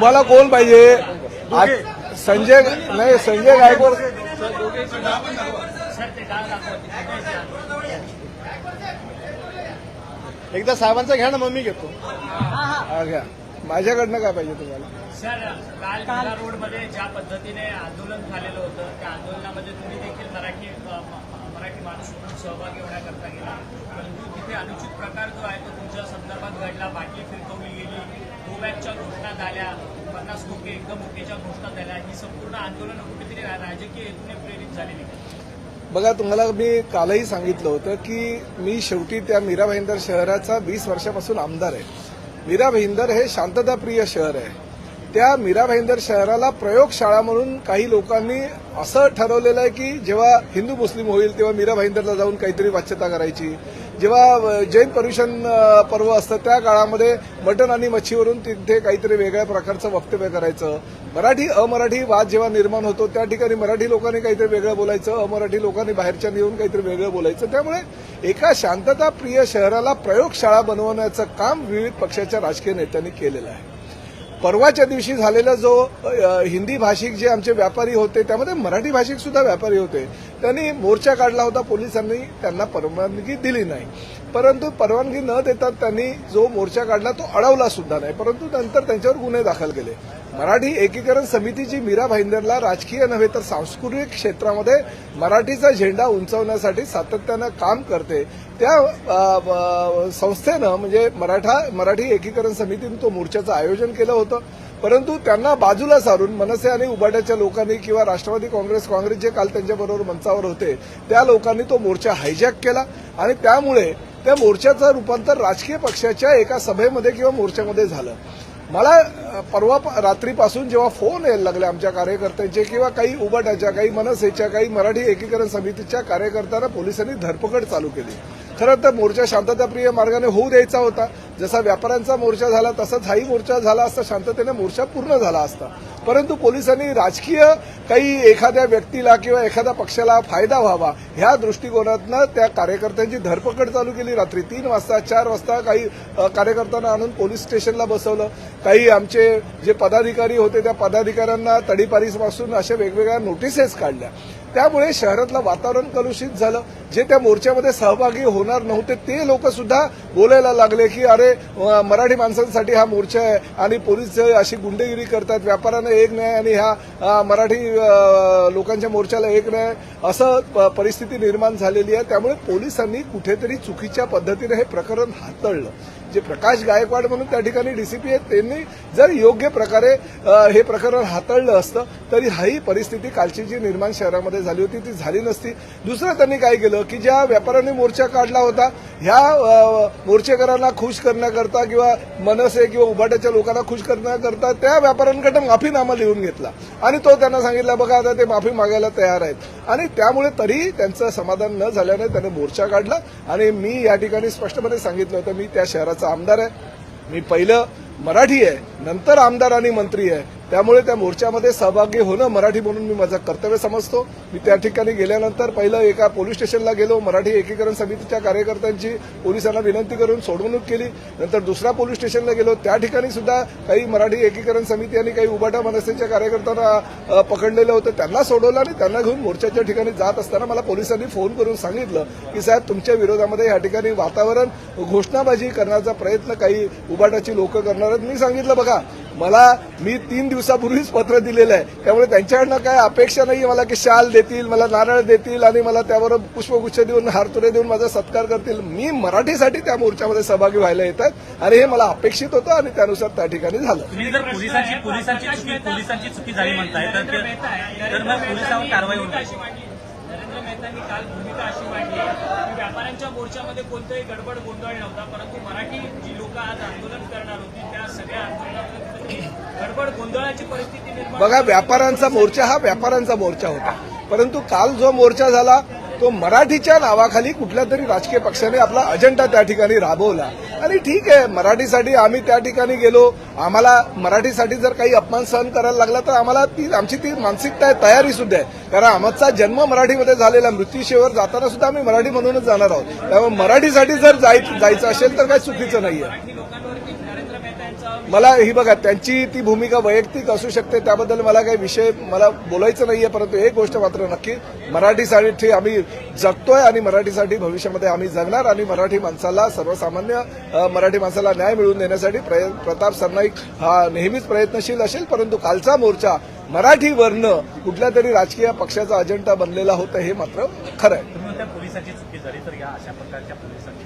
तुम्हाला कोण पाहिजे? आज संजय नाही संजय गायकवाड एकदा साहेबांचा घ्या ना मग मी घेतो. हा, घ्या. माझ्याकडनं काय पाहिजे तुम्हाला? सर काल जिल्हा रोडमध्ये ज्या पद्धतीने आंदोलन झालेलं होतं त्या आंदोलनामध्ये तुम्ही देखील मराठी मराठी माणूस म्हणून सहभागी होण्याकरता गेला. परंतु तिथे अनुचित प्रकार जो आहे तो तुमच्या संदर्भात घडला. बाटली फिरकवली गेली. गोबॅकच्या घोषणा झाल्या. पन्नास कोटी एकदम ओकेच्या घोषणा झाल्या. ही संपूर्ण आंदोलन कुठेतरी राजकीय हेतूने प्रेरित झालेली. बघा तुम्हाला मी कालही सांगितलं होतं की मी शेवटी त्या मीरा भाईंदर शहराचा वीस वर्षापासून आमदार आहे. मीरा भाईंदर हे शांतताप्रिय शहर आहे. त्या मीरा भाईंदर शहराला प्रयोगशाळा म्हणून काही लोकांनी असं ठरवलेलं आहे की जेव्हा हिंदू मुस्लिम होईल तेव्हा मीरा भाईंदरला जाऊन काहीतरी वाच्यता करायची. जेव्हा जैन पर्युषण पर्व असतं त्या काळामध्ये मटण आणि मच्छीवरून तिथे काहीतरी वेगळ्या प्रकारचं वक्तव्य करायचं. मराठी अमराठी वाद जेव्हा निर्माण होतो त्या ठिकाणी मराठी लोकांनी काहीतरी वेगळं बोलायचं अमराठी लोकांनी बाहेरच्या येऊन काहीतरी वेगळं बोलायचं. त्यामुळे एका शांतताप्रिय शहराला प्रयोगशाळा बनवण्याचं काम विविध पक्षाच्या राजकीय नेत्यांनी केलेलं आहे. परवाच्या दिवशी झालेला जो हिंदी भाषिक जे आमचे व्यापारी होते त्यामध्ये मराठी भाषिक सुद्धा व्यापारी होते. त्यांनी मोर्चा काढला होता पोलिसांनी त्यांना परवानगी दिली नाही. परंतु परवानगी न देता त्यांनी जो मोर्चा काढला तो अडवला सुद्धा नाही. परंतु नंतर त्यांच्यावर गुन्हे दाखल केले. मराठी एकीकरण समितीची मीरा भाईंदरला राजकीय नव्हे तर सांस्कृतिक क्षेत्रामध्ये मराठीचा झेंडा उंचावण्यासाठी सातत्यानं काम करते. त्या संस्थेनं म्हणजे मराठा मराठी एकीकरण समितीनं तो मोर्चाचं आयोजन केलं होतं. परंतु त्यांना बाजूला सारून मनसे आणि उबाट्याच्या लोकांनी किंवा राष्ट्रवादी काँग्रेस काँग्रेस जे काल त्यांच्याबरोबर मंचावर होते त्या लोकांनी तो मोर्चा हायजॅक केला आणि त्यामुळे त्या मोर्चाचं रूपांतर राजकीय पक्षाच्या एका सभेमध्ये किंवा मोर्चामध्ये झालं. मला परवा रात्रीपासून जेव्हा फोन यायला लागले आमच्या कार्यकर्त्यांचे किंवा काही उबाटाच्या काही मनसेच्या काही मराठी एकीकरण समितीच्या कार्यकर्त्यांना पोलिसांनी धरपकड चालू केली. खरं तर मोर्चा शांतताप्रिय मार्गाने होऊ द्यायचा होता. जसा व्यापाऱ्यांचा मोर्चा झाला तसाच हाही मोर्चा झाला असता शांततेने मोर्चा पूर्ण झाला असता. परंतु पोलिसांनी राजकीय काही एखाद्या व्यक्तीला किंवा एखाद्या पक्षाला फायदा व्हावा ह्या दृष्टिकोनातनं त्या कार्यकर्त्यांची धरपकड चालू केली रात्री तीन वाजता चार वाजता काही कार्यकर्त्यांना आणून पोलीस स्टेशनला बसवलं. काही आमचे जे पदाधिकारी होते त्या पदाधिकाऱ्यांना तडीपारीपासून अशा वेगवेगळ्या नोटिसेस काढल्या. त्यामुळे शहरातलं वातावरण कलुषित झालं. जे त्या मोर्चामध्ये सहभागी होणार नव्हते ते लोक सुद्धा बोलायला लागले की अरे मराठी माणसांसाठी हा मोर्चा आहे आणि पोलीस अशी गुंडेगिरी करतात व्यापाऱ्यांना एक नाही आणि ह्या मराठी लोकांच्या मोर्चाला एक नाही असं प- परिस्थिती निर्माण झालेली आहे. त्यामुळे पोलिसांनी कुठेतरी चुकीच्या पद्धतीने हे प्रकरण हाताळलं. जे प्रकाश गायकवाड म्हणून त्या ठिकाणी डीसीपी आहेत त्यांनी जर योग्य प्रकारे हे प्रकरण हाताळलं असतं तरी हाही परिस्थिती कालची जी निर्माण शहरामध्ये झाली होती ती झाली नसती. दुसरं त्यांनी काय केलं की ज्या व्यापाऱ्यांनी मोर्चा काढला होता ह्या मोर्चेकरांना खुश करण्याकरता किंवा मनसे किंवा उभाट्याच्या लोकांना खुश करण्याकरता त्या व्यापाऱ्यांकडे माफीनामा लिहून घेतला. आणि तो त्यांना सांगितला बघा आता ते माफी मागायला तयार आहेत. आणि त्यामुळे तरी त्यांचं समाधान न झाल्याने त्याने मोर्चा काढला. आणि मी या ठिकाणी स्पष्टपणे सांगितलं होतं मी त्या शहराचा आमदार आहे. मी पहिलं मराठी आहे. नंतर आमदार आणि मंत्री आहे. त्यामुळे त्या मोर्चामध्ये सहभागी होणं मराठी म्हणून मी माझं कर्तव्य समजतो. मी त्या ठिकाणी गेल्यानंतर पहिलं एका पोलीस स्टेशनला गेलो. मराठी एकीकरण समितीच्या कार्यकर्त्यांची पोलिसांना विनंती करून सोडवणूक केली. नंतर दुसऱ्या पोलीस स्टेशनला गेलो. त्या ठिकाणी सुद्धा काही मराठी एकीकरण समिती आणि काही उबाटा मनसेच्या कार्यकर्त्यांना पकडलेलं होतं. त्यांना सोडवलं आणि त्यांना घेऊन मोर्चाच्या ठिकाणी जात असताना मला पोलिसांनी फोन करून सांगितलं की साहेब तुमच्या विरोधामध्ये या ठिकाणी वातावरण घोषणाबाजी करण्याचा प्रयत्न काही उबाटाची लोक करणार आहेत. मी सांगितलं बघा मला मी तीन दिवसापूर्वीच पत्र दिलेलं आहे. त्यामुळे त्यांच्याकडनं काय अपेक्षा नाही मला की शाल देतील मला नारळ देतील आणि मला त्यावर पुष्पगुच्छ देऊन हारतुरे देऊन माझा सत्कार करतील. मी मराठीसाठी त्या मोर्चामध्ये सहभागी व्हायला येतात आणि हे मला अपेक्षित होतं आणि त्यानुसार त्या ठिकाणी झालं. पोलिसांची चुकी झाली म्हणताय तर कारवाई मेहतांनी काल भूमिका अशी मांडली की व्यापाऱ्यांच्या मोर्चामध्ये कोणताही गडबड गोंधळ नव्हता परंतु मराठी जी लोक आज आंदोलन करणार होती त्या सगळ्या आंदोलनामध्ये गडबड गोंधळाची परिस्थिती निर्माण बघा व्यापाऱ्यांचा मोर्चा हा व्यापाऱ्यांचा मोर्चा होता. परंतु काल जो मोर्चा झाला तो मराठीच्या नावाखाली कुठल्या तरी राजकीय पक्षाने आपला अजेंडा त्या ठिकाणी राबवला. आणि ठीक आहे मराठीसाठी आम्ही त्या ठिकाणी गेलो. आम्हाला मराठीसाठी जर काही अपमान सहन करायला लागला तर आम्हाला ती आमची ती मानसिकता आहे तयारी सुद्धा आहे. कारण आमचा जन्म मराठीमध्ये झालेला मृत्यूशेवर जाताना सुद्धा आम्ही मराठी म्हणूनच जाणार आहोत. त्यामुळे मराठीसाठी जर जायचं जायचं असेल तर काही चुकीचं नाही आहे मला ही बघा त्यांची ती भूमिका वैयक्तिक असू शकते त्याबद्दल मला काही विषय मला बोलायचं नाहीये परंतु एक गोष्ट मात्र नक्की मराठीसाठी आम्ही जगतोय आणि मराठीसाठी भविष्यामध्ये आम्ही जगणार आणि मराठी माणसाला सर्वसामान्य मराठी माणसाला न्याय मिळवून देण्यासाठी प्रताप सरनाईक हा नेहमीच प्रयत्नशील असेल परंतु कालचा मोर्चा मराठी वर्ण कुठल्या तरी राजकीय पक्षाचा अजेंडा बनलेला होता हे मात्र खरं आहे चुकी झाली तर या अशा प्रकारच्या पोलिसांची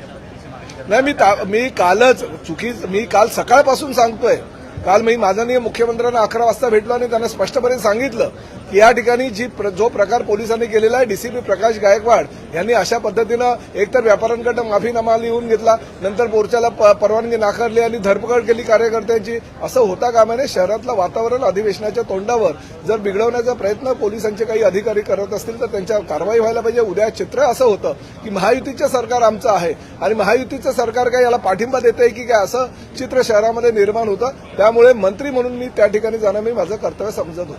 नाही मी मी कालच चुकी मी काल सकाळपासून सांगतोय. काल मी माननीय मुख्यमंत्र्यांना अकरा वाजता भेटलो आणि त्यांना स्पष्टपणे सांगितलं. या ठिकाणी जी प्र- जो प्रकार पोलिसांनी केलेला आहे डीसीपी प्रकाश गायकवाड यांनी अशा पद्धतीनं एकतर व्यापाऱ्यांकडनं माफीनामा लिहून घेतला नंतर मोर्चाला प- परवानगी नाकारली आणि धरपकड केली कार्यकर्त्यांची असं होता कामा नये शहरातलं वातावरण अधिवेशनाच्या तोंडावर जर बिघडवण्याचा प्रयत्न पोलिसांचे काही अधिकारी करत असतील तर त्यांच्यावर कारवाई व्हायला पाहिजे. उद्या चित्र असं होतं की महायुतीचं सरकार आमचं आहे आणि महायुतीचं सरकार काय याला पाठिंबा देत आहे की काय असं चित्र शहरामध्ये निर्माण होतं. त्यामुळे मंत्री म्हणून मी त्या ठिकाणी जाणं मी माझं कर्तव्य समजत होतो.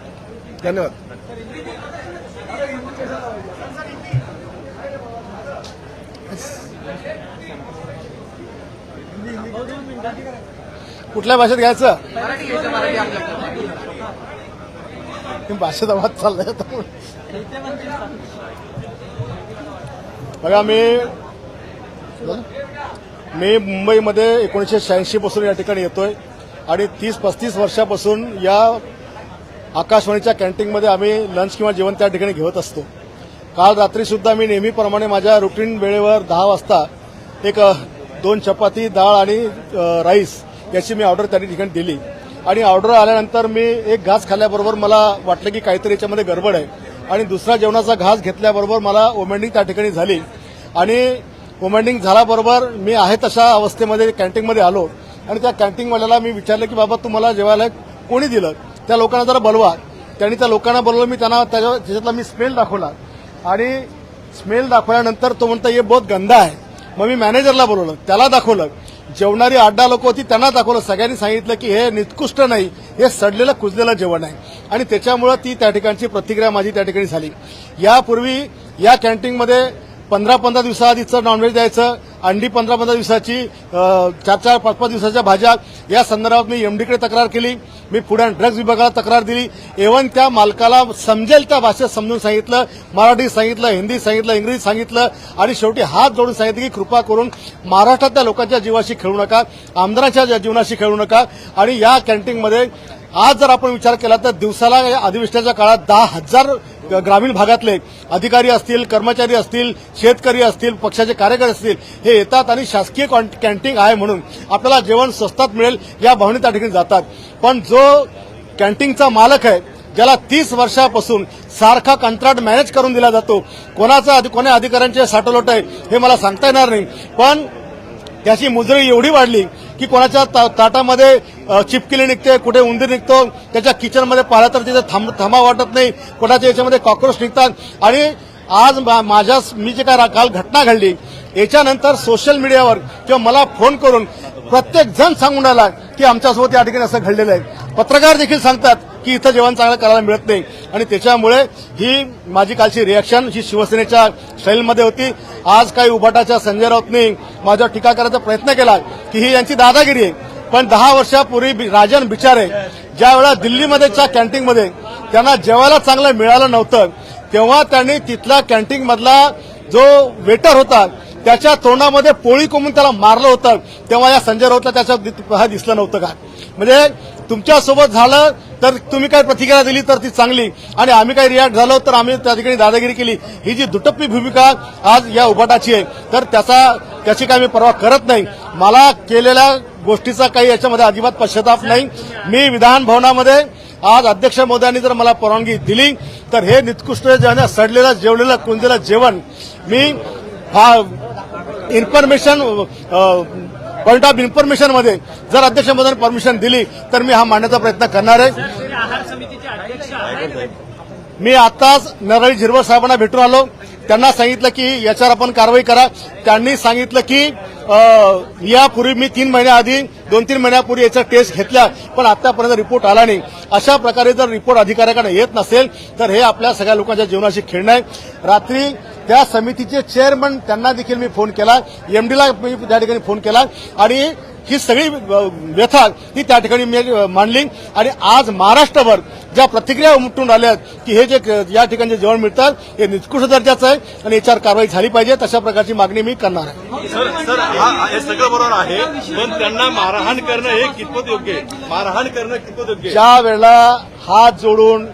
धन्यवाद. कुठल्या भाषेत घ्यायचं भाषेचा वाद चाललाय. बघा मी मी मुंबईमध्ये एकोणीसशे शहाऐंशी पासून या ठिकाणी येतोय आणि तीस पस्तीस वर्षापासून या आकाशवाणीच्या कॅन्टीनमध्ये आम्ही लंच किंवा जेवण त्या ठिकाणी घेत असतो. काल रात्री सुद्धा मी नेहमीप्रमाणे माझ्या रुटीन वेळेवर दहा वाजता एक दोन चपाती डाळ आणि राईस याची मी ऑर्डर त्या ठिकाणी दिली. आणि ऑर्डर आल्यानंतर मी एक घास खाल्ल्याबरोबर मला वाटलं की काहीतरी याच्यामध्ये गडबड आहे. आणि दुसरा जेवणाचा घास घेतल्याबरोबर मला ओमेंडिंग त्या ठिकाणी झाली. आणि ओमेंडिंग झाल्याबरोबर मी आहे तशा अवस्थेमध्ये कॅन्टीनमध्ये आलो. आणि त्या कॅन्टीनवाल्याला मी विचारलं की बाबा तुम्हाला जेवायला कोणी दिलं? त्या लोकांना जरा बोलवा. त्यांनी त्या लोकांना बोलवलं मी त्यांना त्याच्या त्याच्यातला मी स्मेल दाखवला. आणि स्मेल दाखवल्यानंतर तो म्हणता हे बहुत गंदा आहे मग मी मॅनेजरला बोलवलं त्याला दाखवलं. जेवणारी अड्डा लोक होती त्यांना दाखवलं. सगळ्यांनी सांगितलं की हे निकृष्ट नाही हे सडलेलं कुजलेलं जेवण आहे. आणि त्याच्यामुळं ती त्या ठिकाणची प्रतिक्रिया माझी त्या ठिकाणी झाली. यापूर्वी या कॅन्टीनमध्ये पंधरा पंधरा दिवसाआधीचं नॉनव्हेज द्यायचं अंडी पंधरा पंधरा दिवसाची चार चार पाच पाच दिवसाच्या भाज्या. या संदर्भात मी एमडीकडे तक्रार केली मी पुढे ड्रग्ज विभागाला तक्रार दिली. एवन त्या मालकाला समजेल त्या भाषेत समजून सांगितलं मराठी सांगितलं हिंदी सांगितलं इंग्रजी सांगितलं आणि शेवटी हात जोडून सांगितलं की कृपा करून महाराष्ट्रातल्या लोकांच्या जीवाशी खेळू नका आमदारांच्या जीवनाशी खेळू नका आणि या कॅन्टीनमध्ये आज जर आपण विचार केला तर दिवसाला या अधिवेशनाच्या काळात दहा हजार ग्रामीण भागातले अधिकारी असतील कर्मचारी असतील शेतकरी असतील पक्षाचे कार्यकर्ते असतील हे येतात आणि शासकीय कॉन- कॅन्टीन आहे म्हणून आपल्याला जेवण स्वस्तात मिळेल या भावने त्या ठिकाणी जातात. पण जो कॅन्टीनचा मालक आहे ज्याला तीस वर्षापासून सारखा कंत्राट मॅनेज करून दिला जातो कोणाचा कोण्या अधिकाऱ्यांचे साठोलोट आहे हे मला सांगता येणार नाही. पण त्याची मुजरी एवढी वाढली की कोणाच्या ता- ताटामध्ये चिपकिली निघते कुठे उंदीर निघतो त्याच्या किचनमध्ये पाहिलं तर तिथे थांब थांबा वाटत नाही कोणाच्या याच्यामध्ये कॉक्रोच निघतात. आणि आज मा- माझ्या मी जे काय रा- काल घटना घडली याच्यानंतर सोशल मीडियावर किंवा मला फोन करून प्रत्येक जण सांगून आला की आमच्यासोबत या ठिकाणी असं घडलेलं आहे. पत्रकार देखील सांगतात की इथं जेवण चांगलं करायला मिळत नाही. आणि त्याच्यामुळे ही माझी कालची रिॲक्शन ही शिवसेनेच्या स्टाईलमध्ये होती आज काही उभाटाच्या संजय राऊतनी माझ्यावर टीका करायचा प्रयत्न केला की ही यांची दादागिरी आहे. पण दहा वर्षापूर्वी राजन बिचारे ज्या वेळा दिल्लीमध्येच्या कॅन्टीनमध्ये त्यांना जेवायला चांगलं मिळालं नव्हतं तेव्हा त्यांनी तिथल्या कॅन्टीनमधला जो वेटर होता त्याच्या तोंडामध्ये पोळी कोंबून त्याला मारलं होतं तेव्हा या संजय राऊतला त्याच्या दि- हा दिसलं नव्हतं का? म्हणजे तुमच्यासोबत झालं तर तुम्ही काय प्रतिक्रिया दिली तर ती चांगली. आणि आम्ही काय रिॲक्ट झालो तर आम्ही त्या ठिकाणी दादागिरी केली. ही जी दुटप्पी भूमिका आज या उभाटाची आहे तर त्याचा त्याची काय मी परवा करत नाही. मला केलेल्या गोष्टीचा काही याच्यामध्ये अजिबात पश्चाताप नाही. मी विधान भवनामध्ये आज अध्यक्ष मोदयांनी जर मला परवानगी दिली तर हे निकृष्ट जेवण सडलेलं जेवलेलं कुंजलेलं जेवण मी हा इन्फॉर्मेशन पॉईंट ऑफ इन्फॉर्मेशनमध्ये जर अध्यक्ष महोदयांनी परमिशन दिली तर मी हा मांडण्याचा प्रयत्न करणार आहे. मी आताच नरळी झिरवळ साहेबांना भेटून आलो. त्यांना सांगितलं की याच्यावर आपण कारवाई करा. त्यांनी सांगितलं की यापूर्वी मी तीन महिन्याआधी दोन तीन महिन्यापूर्वी याचा टेस्ट घेतल्या पण आतापर्यंत रिपोर्ट आला नाही. अशा प्रकारे जर रिपोर्ट अधिकाऱ्याकडे येत नसेल तर हे आपल्या सगळ्या लोकांच्या जीवनाशी खेळणं आहे. रात्री त्या समितीचे चेअरमन त्यांना देखील मी फोन केला. एमडीला मी त्या ठिकाणी फोन केला. आणि ही सगळी व्यथा ही त्या ठिकाणी मी मांडली. आणि आज महाराष्ट्रभर ज्या प्रतिक्रिया उमटून आल्या की हे जे या ठिकाणी जेवण मिळतात हे निकृष्ट दर्जाचं आहे आणि याच्यावर कारवाई झाली पाहिजे. तशा प्रकारची मागणी मी करणार आहे. सर सर हा सगळं बरोबर आहे पण त्यांना मारहाण करणं हे कितपत योग्य आहे? मारहाण करणं कितपत योग्य ज्या वेळेला हात जोडून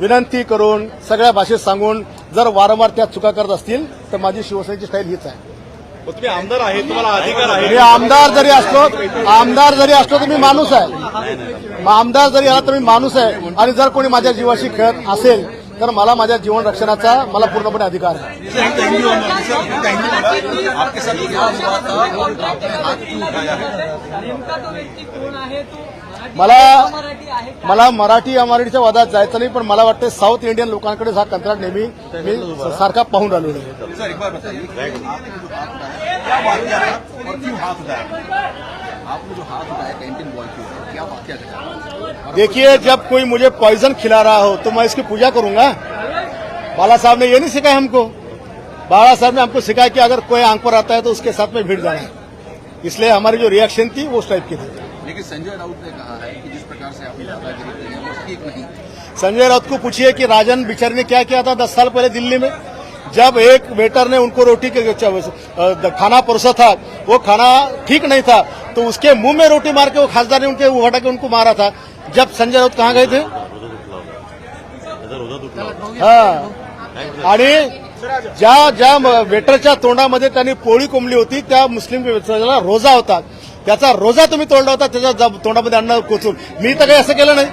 विनंती करून सगळ्या भाषेत सांगून जर वारंवार त्या चुका करत असतील तर माझी शिवसेनेची स्टाईल हीच आहे. तुम्ही आमदार आहे तुम्हाला अधिकार आहे. मी आमदार जरी असलो आमदार जरी असलो तर मी माणूस आहे. मग आमदार जरी आला तर मी माणूस आहे. आणि जर कोणी माझ्या जीवाशी खेळत असेल तर मला माझ्या जीवन रक्षणाचा मला पूर्णपणे अधिकार आहे. नेमका तो व्यक्ती कोण आहे? तो मला? मला मराठी अमराठीच्या वादात जायचं नाही पण मला वाटतं साऊथ इंडियन लोकांकडे हा कंत्राट नेहमी मी सारखा पाहून देखिए जब कोई मुझे पॉइजन खिला रहा हो तो मैं इसकी पूजा करूँगा। बाला साहब ने ये नहीं सिखाया हमको। बाला साहब ने हमको सिखाया कि अगर कोई आँख पर आता है तो उसके साथ में भीड़ जाना। है इसलिए हमारी जो रिएक्शन थी वो उस टाइप की थी। लेकिन संजय राउत ने कहा है कि जिस प्रकार से आपने दादागिरी की है वो ठीक नहीं संजय राउत को पूछिए कि राजन बिचारी ने क्या किया था दस साल पहले दिल्ली में? जब एक वेटर ने उनको रोटी के खाना परोसा था वो खाना ठीक नहीं था तो उसके मुंह में रोटी मार के वो खासदार ने उनके हटा के उनको मारा था। जब संजय राउत कहाँ गए थे? हा। आणि ज्या ज्या वेटरच्या तोंडामध्ये त्यांनी पोळी कोंबली होती त्या मुस्लिम व्यवसायाला रोजा होता. त्याचा रोजा तुम्ही तोडला होता त्याच्या तोंडामध्ये अन्न कोचून. मी तर काही असं केलं नाही.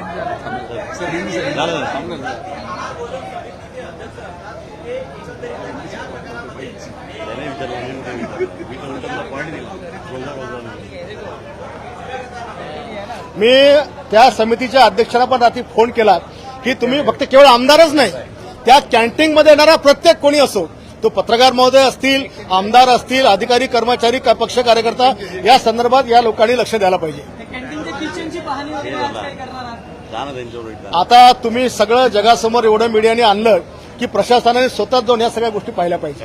मी त्या समितीच्या अध्यक्षाला पण रात्री फोन केला की तुम्ही फक्त केवळ आमदारच नाही त्या कॅन्टीनमध्ये येणारा प्रत्येक कोणी असो तो पत्रकार महोदय असतील आमदार असतील अधिकारी कर्मचारी का- पक्ष कार्यकर्ता या संदर्भात या लोकांनी लक्ष द्यायला पाहिजे. आता तुम्ही सगळं जगासमोर एवढं मीडियाने आणलं की प्रशासनाने स्वतः जाऊन या सगळ्या गोष्टी पाहिल्या पाहिजे.